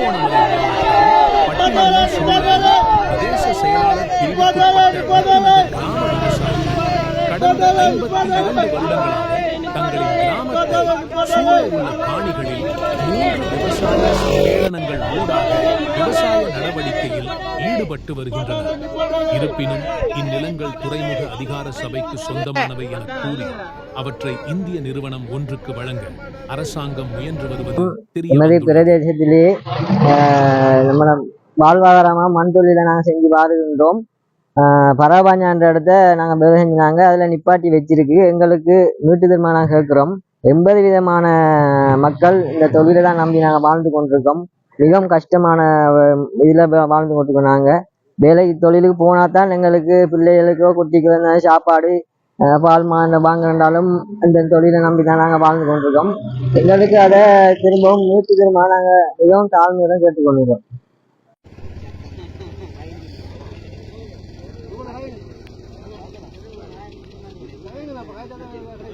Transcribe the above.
திருகோணமலை மாவட்டம் பட்டிமன்ற பிரதேச செயலாளர் கடந்த ஐம்பத்தி இரண்டு வருடங்களாக தங்களின் கிராமத்தை சூழ உள்ள காணிகளில் மூன்று விவசாய சம்மேளனங்கள் ஊடாக விவசாய நடவடிக்கையில் ஈடுபட்டு வருகின்றனர். இருப்பினும் இந்நிலங்கள் துறைமுக அதிகார சபைக்கு சொந்தமானவை என கூறி அவற்றை இந்திய நிறுவனம் ஒன்றுக்கு வழங்க அரசாங்கம் முயன்று வருவது வந்துள்ளது. பிரதேசத்திலே ஆஹ் நம்மள வாழ்வாதாரமாக மண் தொழிலை நாங்கள் செஞ்சு வருகின்றோம் பரபாஞ்சான்ற இடத்த நாங்கள் வேலை செஞ்சாங்க அதில் நிப்பாட்டி வச்சிருக்கு. எங்களுக்கு வீட்டு திருமணம் கேட்குறோம். எண்பது விதமான மக்கள் இந்த தொழிலை தான் நம்பி நாங்கள் வாழ்ந்து கொண்டிருக்கோம். மிகவும் கஷ்டமான இதில் வாழ்ந்து கொண்டிருக்கோம் நாங்கள் வேலைக்கு தொழிலுக்கு போனால் தான் எங்களுக்கு பிள்ளைகளுக்கோ குட்டிக்கோ சாப்பாடு பால் மா வாங்கினாலும் இந்த தொழிலை நம்பி தான் நாங்கள் வாழ்ந்து கொண்டிருக்கோம். எங்களுக்கு அதை திரும்பவும் நூற்றி திரும்ப நாங்கள் மிகவும் தாழ்மையுடன் கேட்டுக்கொள்கிறோம்